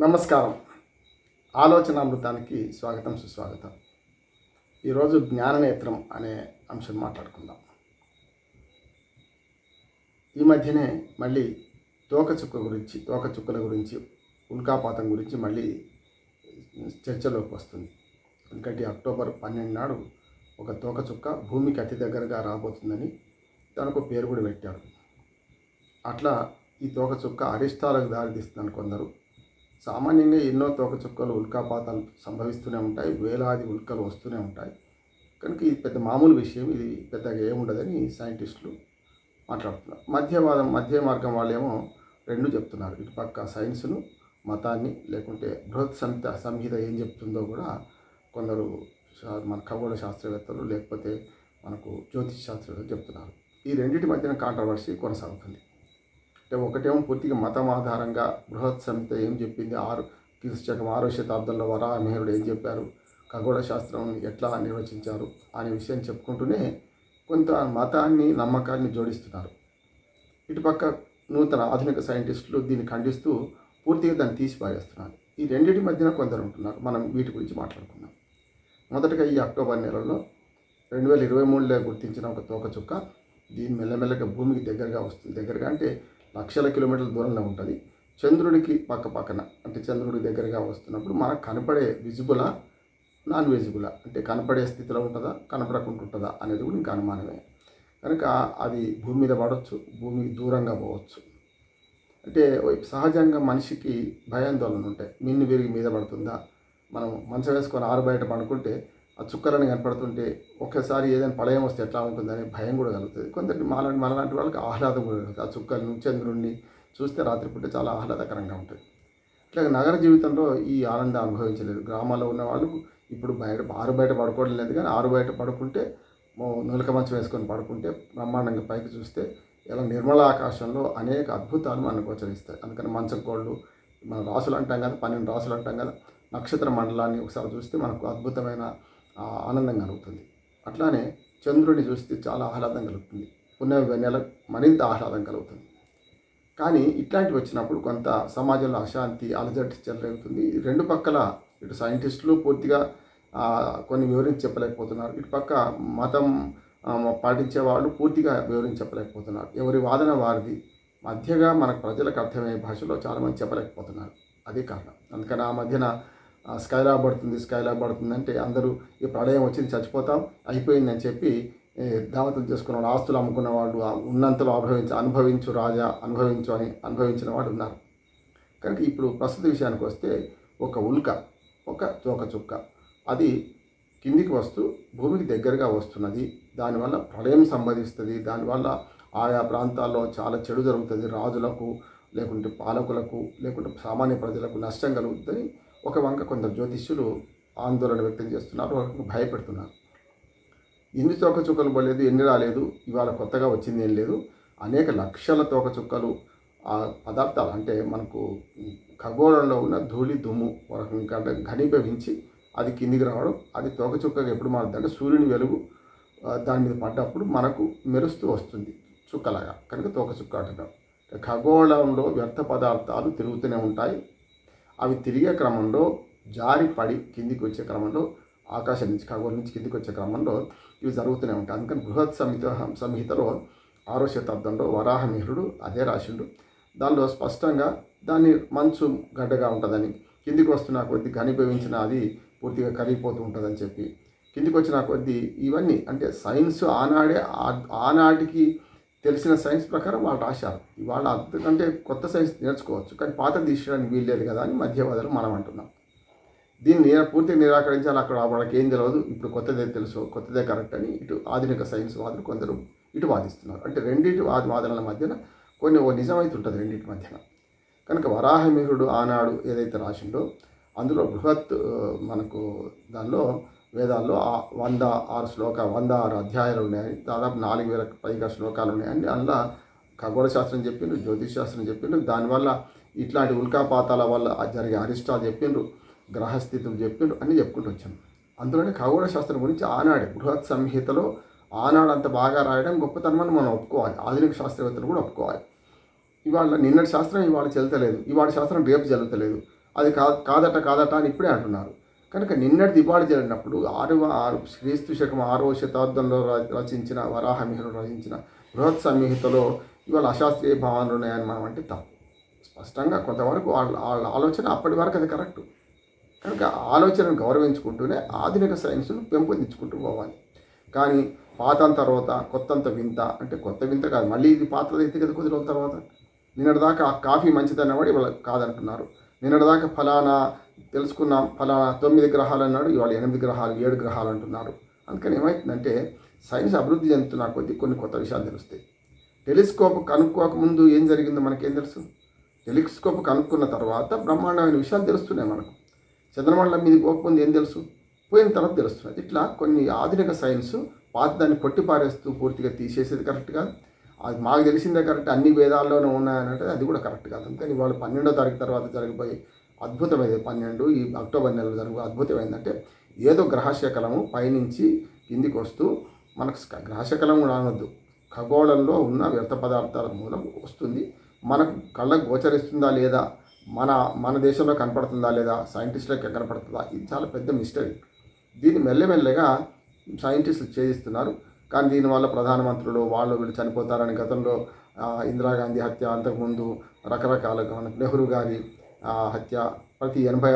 నమస్కారం. ఆలోచనామృతానికి స్వాగతం సుస్వాగతం. ఈరోజు జ్ఞాననేత్రం అనే అంశం మాట్లాడుకుందాం. ఈ మధ్యనే మళ్ళీ తోకచుక్క గురించి తోకచుక్కల గురించి ఉల్కాపాతం గురించి మళ్ళీ చర్చలోకి వస్తుంది. ఎందుకంటే అక్టోబర్ పన్నెండు నాడు ఒక తోకచుక్క భూమికి అతి దగ్గరగా రాబోతుందని దానికి ఒక పేరు కూడా పెట్టారు. అట్లా ఈ తోకచుక్క అరిష్టాలకు దారితీస్తుందని కొందరు సామాన్యంగా ఎన్నో తోకచుక్కలు ఉల్కాపాతాలు సంభవిస్తూనే ఉంటాయి. వేలాది ఉల్కలు వస్తూనే ఉంటాయి. కనుక ఇది పెద్ద మామూలు విషయం. ఇది పెద్దగా ఏముండదని సైంటిస్టులు మాట్లాడుతున్నారు. మధ్యవాదం మధ్య మార్గం వాళ్ళేమో రెండు చెప్తున్నారు. ఇటు పక్క సైన్స్ను మతాన్ని లేకుంటే బృహత్ సంహిత సంహిత ఏం చెప్తుందో కూడా కొందరు మన ఖగోళ శాస్త్రవేత్తలు లేకపోతే మనకు జ్యోతిష్ శాస్త్రవేత్తలు చెప్తున్నారు. ఈ రెండింటి మధ్యన కాంట్రవర్సీ కొనసాగుతుంది. అంటే ఒకటేమో పూర్తిగా మతం ఆధారంగా బృహత్ సంహిత ఏం చెప్పింది? ఆరు క్రీస్తుశకం ఆరో శతాబ్దంలో వరాహమిహరుడు ఏం చెప్పారు? ఖగోళ శాస్త్రం ఎట్లా నిర్వచించారు? అనే విషయం చెప్పుకుంటూనే కొంత మతాన్ని నమ్మకాన్ని జోడిస్తున్నారు. ఇటుపక్క నూతన ఆధునిక సైంటిస్టులు దీన్ని ఖండిస్తూ పూర్తిగా దాన్ని తీసి పారేస్తున్నారు ఈ రెండింటి మధ్యన కొందరు ఉంటున్నారు. మనం వీటి గురించి మాట్లాడుకుందాం. మొదటగా ఈ అక్టోబర్ నెలలో రెండు వేల ఇరవై మూడులో గుర్తించిన ఒక తోకచుక్క దీని మెల్లమెల్లగా భూమికి దగ్గరగా వస్తుంది. దగ్గరగా అంటే లక్షల కిలోమీటర్ల దూరంలో ఉంటుంది. చంద్రుడికి పక్క పక్కన అంటే చంద్రుడికి దగ్గరగా వస్తున్నప్పుడు మనకు కనపడే విజిబులా నాన్ విజిబులా అంటే కనపడే స్థితిలో ఉంటుందా? కనపడకుండా ఉంటుందా? అనేది కూడా ఇంకా అనుమానమే. కనుక అది భూమి మీద పడవచ్చు భూమికి దూరంగా పోవచ్చు. అంటే సహజంగా మనిషికి భయాందోళన ఉంటాయి. మిన్ను విరిగి మీద పడుతుందా? మనం మంచం వేసుకొని ఆరు బయట పడుకుంటే ఆ చుక్కలని కనపడుతుంటే ఒక్కసారి ఏదైనా ప్రళయం వస్తే ఎట్లా ఉంటుందని భయం కూడా కలుగుతుంది. కొందరు మాలాంటి మనలాంటి వాళ్ళకి ఆహ్లాదం కూడా కలుగుతుంది. ఆ చుక్కలను చంద్రుడిని చూస్తే రాత్రిపూట చాలా ఆహ్లాదకరంగా ఉంటుంది. ఇట్లా నగర జీవితంలో ఈ ఆనందం అనుభవించలేదు. గ్రామాల్లో ఉన్న వాళ్ళు ఇప్పుడు బయట ఆరు బయట పడుకోవడం లేదు కానీ ఆరు బయట పడుకుంటే నులక మంచం వేసుకొని పడుకుంటే బ్రహ్మాండంగా పైకి చూస్తే ఇలా నిర్మల ఆకాశంలో అనేక అద్భుతాలు మనకు గోచరిస్తాయి. అందుకని మంచం కోళ్ళు మన రాసులు అంటాం కదా పన్నెండు రాసులు అంటాం కదా నక్షత్ర మండలాన్ని ఒకసారి చూస్తే మనకు అద్భుతమైన ఆనందం కలుగుతుంది అట్లానే చంద్రుడిని చూస్తే చాలా ఆహ్లాదం కలుగుతుంది. పుణ్య నెల మరింత ఆహ్లాదం కలుగుతుంది. కానీ ఇట్లాంటివి వచ్చినప్పుడు కొంత సమాజంలో అశాంతి అలజడి చెలరేగుతుంది. ఈ రెండు పక్కల ఇటు సైంటిస్టులు పూర్తిగా కొన్ని వివరించి చెప్పలేకపోతున్నారు. ఇటు పక్క మతం పాటించే వాళ్ళు పూర్తిగా వివరించి చెప్పలేకపోతున్నారు. ఎవరి వాదన వారిది మధ్యగా మనకు ప్రజలకు అర్థమయ్యే భాషలో చాలామంది చెప్పలేకపోతున్నారు. అదే కారణం. అందుకని ఆ మధ్యన స్కైలా పడుతుంది స్కైలా పడుతుంది అంటే అందరూ ఈ ప్రళయం వచ్చింది చచ్చిపోతాం అయిపోయిందని చెప్పి దావతం చేసుకున్న వాళ్ళు ఆస్తులు అమ్ముకున్న వాళ్ళు ఉన్నంతలో అనుభవించు అనుభవించు రాజా అనుభవించు అని అనుభవించిన వాళ్ళు ఉన్నారు. కనుక ఇప్పుడు ప్రస్తుత విషయానికి వస్తే ఒక ఉల్క ఒక తోక చుక్క అది కిందికి వస్తూ భూమికి దగ్గరగా వస్తున్నది. దానివల్ల ప్రళయం సంభవిస్తుంది దానివల్ల ఆయా ప్రాంతాల్లో చాలా చెడు జరుగుతుంది. రాజులకు లేకుంటే పాలకులకు లేకుంటే సామాన్య ప్రజలకు నష్టం కలుగుతుందని ఒక వంక కొందరు జ్యోతిష్యులు ఆందోళన వ్యక్తం చేస్తున్నారు ఒక భయపెడుతున్నారు. ఎన్ని తోకచుక్కలు పడలేదు ఎన్ని రాలేదు ఇవాళ కొత్తగా వచ్చింది ఏం లేదు. అనేక లక్షల తోకచుక్కలు ఆ పదార్థాలు అంటే మనకు ఖగోళంలో ఉన్న ధూళి దుమ్ము ఒక ఘనీభవించి అది కిందికి రావడం అది తోకచుక్కగా ఎప్పుడు మారుతుంది అంటే సూర్యుని వెలుగు దాని మీద పడ్డప్పుడు మనకు మెరుస్తూ వస్తుంది చుక్కలాగా. కనుక తోకచుక్క అంటున్నాం. ఖగోళంలో వ్యర్థ పదార్థాలు తిరుగుతూనే ఉంటాయి. అవి తిరిగే క్రమంలో జారి పడి కిందికి వచ్చే క్రమంలో ఆకాశం నుంచి ఖగోళం నుంచి కిందికి వచ్చే క్రమంలో ఇవి జరుగుతూనే ఉంటాయి. అందుకని బృహత్ సంహిత సంహితలో ఆరో శతాబ్దంలో వరాహమిహుడు అదే రాసిండు దానిలో స్పష్టంగా దాన్ని మంచు గడ్డగా ఉంటుందని కిందికి వస్తున్న కొద్దీ ఘనీభవించిన అది పూర్తిగా కరిగిపోతూ ఉంటుందని చెప్పి కిందికి వచ్చిన కొద్దీ ఇవన్నీ అంటే సైన్స్ ఆనాడే ఆ- ఆనాటికి తెలిసిన సైన్స్ ప్రకారం వాళ్ళు రాశారు. వాళ్ళు అంతకంటే కొత్త సైన్స్ నేర్చుకోవచ్చు కానీ పాత తీసుకోవడానికి వీల్లేదు కదా అని మధ్యవాదాలు మనం అంటున్నాం. దీన్ని నిరా పూర్తిగా నిరాకరించాలి అక్కడ వాళ్ళకి ఏం తెలియదు ఇప్పుడు కొత్తదే తెలుసు కొత్తదే కరెక్ట్ అని ఇటు ఆధునిక సైన్స్ వాదులు కొందరు ఇటు వాదిస్తున్నారు. అంటే రెండింటి వాది వాదనల మధ్యన కొన్ని ఓ నిజమైతే ఉంటుంది రెండింటి మధ్యన. కనుక వరాహమిహుడు ఆనాడు ఏదైతే రాసిండో అందులో బృహత్ మనకు దానిలో వేదాల్లో ఆ వంద ఆరు శ్లోక వంద ఆరు అధ్యాయాలు ఉన్నాయి. దాదాపు నాలుగు వేలకు పైగా శ్లోకాలు ఉన్నాయండి. అందులో ఖగోళ శాస్త్రం చెప్పిండ్రు జ్యోతిష్ శాస్త్రం చెప్పిండ్రు. దానివల్ల ఇట్లాంటి ఉల్కాపాతాల వల్ల జరిగే అరిష్టాలు చెప్పిండ్రు గ్రహస్థితులు చెప్పిండ్రు అన్నీ చెప్పుకుంటూ వచ్చాను అందులోనే ఖగోళ శాస్త్రం గురించి ఆనాడే బృహత్ సంహితలో ఆనాడు అంత బాగా రాయడం గొప్పతనమని మనం ఒప్పుకోవాలి. ఆధునిక శాస్త్రవేత్తలు కూడా ఒప్పుకోవాలి. ఇవాళ నిన్నటి శాస్త్రం ఇవాళ చెల్తలేదు. ఇవాళ శాస్త్రం రేపు జరుగుతలేదు అది కా కాదట కాదట అని ఇప్పుడే అంటున్నారు. కనుక నిన్నటి దివాళి జరిగినప్పుడు ఆరు ఆరు క్రీస్తు శకం ఆరవ శతాబ్దంలో రచించిన వరాహమిహిరు రచించిన బృహత్ సంహితలో ఇవాళ అశాస్త్రీయ భావనలు ఉన్నాయని మనం అంటే తప్పు. స్పష్టంగా కొంతవరకు వాళ్ళ వాళ్ళ ఆలోచన అప్పటి వరకు అది కరెక్ట్. కనుక ఆలోచనను గౌరవించుకుంటూనే ఆధునిక సైన్స్ను పెంపొందించుకుంటూ పోవాలి. కానీ పాతం తర్వాత కొత్తంత వింత అంటే కొత్త వింత కాదు మళ్ళీ ఇది అయితే కదా కొద్ది రోజుల తర్వాత. నిన్నటిదాకా ఆ కాఫీ మంచిదన్నవాడు ఇవాళ కాదంటున్నారు. నిన్నటిదాకా ఫలానా తెలుసుకున్నాం. ఫలానా తొమ్మిది గ్రహాలు అన్నాడు ఇవాళ ఎనిమిది గ్రహాలు ఏడు గ్రహాలు అంటున్నారు. అందుకని ఏమవుతుందంటే సైన్స్ అభివృద్ధి చెందుతున్న కొద్దీ కొన్ని కొత్త విషయాలు తెలుస్తాయి. టెలిస్కోప్ కనుక్కోకముందు ఏం జరిగిందో మనకేం తెలుసు? టెలిస్కోప్ కనుక్కున్న తర్వాత బ్రహ్మాండమైన విషయాలు తెలుస్తున్నాయి మనకు. చంద్రమండలం మీద పోకముందు ఏం తెలుసు? పోయిన తర్వాత తెలుస్తున్నది ఇట్లా కొన్ని ఆధునిక సైన్స్ పాత దాన్ని కొట్టిపారేస్తూ పూర్తిగా తీసేసేది కరెక్ట్ కాదు. అది మాకు తెలిసిందే కరెక్ట్ అన్ని వేదాల్లోనే ఉన్నాయనంటే అది కూడా కరెక్ట్ కాదు. అందుకని వాళ్ళు పన్నెండో తారీఖు తర్వాత జరిగిపోయి అద్భుతమైనది పన్నెండు ఈ అక్టోబర్ నెలలో జరుగు అద్భుతం ఏంటంటే ఏదో గ్రహశకలము పైనుంచి కిందికి వస్తూ మనకు స్క- గ్రహశకలం కూడా ఖగోళంలో ఉన్న వ్యర్థ పదార్థాల మూలం వస్తుంది. మనకు కళ్ళకు గోచరిస్తుందా లేదా? మన మన దేశంలో కనపడుతుందా లేదా? సైంటిస్టులకు కనపడుతుందా? ఇది చాలా పెద్ద మిస్టరీ. దీన్ని మెల్లమెల్లగా సైంటిస్టులు ఛేదిస్తున్నారు. కానీ దీనివల్ల ప్రధానమంత్రులు వాళ్ళు వీళ్ళు చనిపోతారని గతంలో ఇందిరాగాంధీ హత్య అంతకుముందు రకరకాలుగా నెహ్రూ గారి హత్య ప్రతి ఎనభై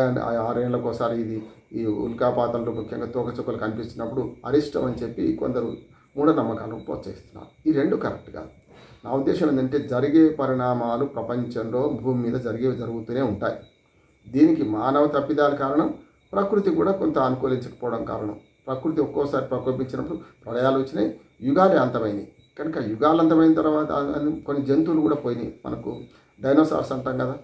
ఆరేళ్ళకు ఒకసారి ఇది ఈ ఉల్కాపాతంలో ముఖ్యంగా తోకచుక్కలు కనిపిస్తున్నప్పుడు అరిష్టం అని చెప్పి కొందరు మూఢనమ్మకాలను ప్రోత్సహిస్తున్నారు. ఈ రెండు కరెక్ట్ కాదు. నా ఉద్దేశం ఏంటంటే జరిగే పరిణామాలు ప్రపంచంలో భూమి మీద జరిగేవి జరుగుతూనే ఉంటాయి. దీనికి మానవ తప్పిదాల కారణం ప్రకృతి కూడా కొంత అనుకూలించకపోవడం కారణం. ప్రకృతి ఒక్కోసారి ప్రకోపించినప్పుడు ప్రళయాలు వచ్చినాయి యుగాలే అంతమైనవి కనుక యుగాలు అంతమైన తర్వాత కొన్ని జంతువులు కూడా పోయినాయి. మనకు డైనోసార్స్ అంటాం కదా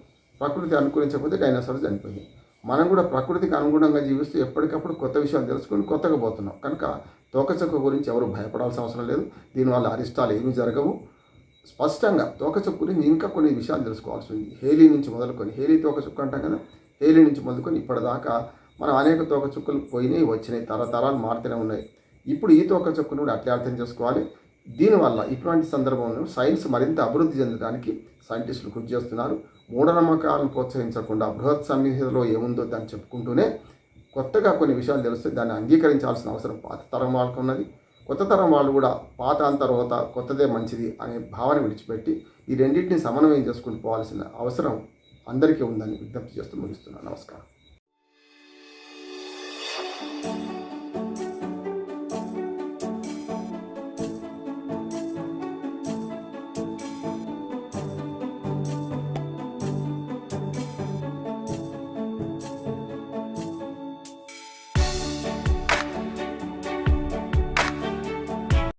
ప్రకృతి అనుకూలించకపోతే డైనోసార్ చనిపోయింది మనం కూడా ప్రకృతికి అనుగుణంగా జీవిస్తూ ఎప్పటికప్పుడు కొత్త విషయాలు తెలుసుకొని కొత్తగా పోతున్నాం. కనుక తోకచుక్క గురించి ఎవరు భయపడాల్సిన అవసరం లేదు. దీనివల్ల అరిష్టాలు ఏమీ జరగవు. స్పష్టంగా తోకచుక్క గురించి ఇంకా కొన్ని విషయాలు తెలుసుకోవాల్సి ఉంది. హేలీ నుంచి మొదలుకొని హేలీ తోకచుక్క అంటాం కదా? హేలీ నుంచి మొదలుకొని ఇప్పటిదాకా మనం అనేక తోకచుక్కలు పోయినాయి వచ్చినాయి తరతరాలు మారుతూనే ఉన్నాయి. ఇప్పుడు ఈ తోకచుక్కను కూడా అట్లే అర్థం చేసుకోవాలి. దీనివల్ల ఇటువంటి సందర్భంలో సైన్స్ మరింత అభివృద్ధి చెందడానికి సైంటిస్టులు కృషి చేస్తున్నారు. మూఢనమ్మకాలను ప్రోత్సహించకుండా బృహత్ సంహితలో ఏముందో దాన్ని చెప్పుకుంటూనే కొత్తగా కొన్ని విషయాలు తెలిస్తే దాన్ని అంగీకరించాల్సిన అవసరం పాత తరం వాళ్ళకు ఉన్నది. కొత్త తరం వాళ్ళు కూడా పాత అంతర్వాత కొత్తదే మంచిది అనే భావన విడిచిపెట్టి ఈ రెండింటిని సమన్వయం చేసుకుని పోవాల్సిన అవసరం అందరికీ ఉందని విజ్ఞప్తి చేస్తూ ముగిస్తున్నాను. నమస్కారం.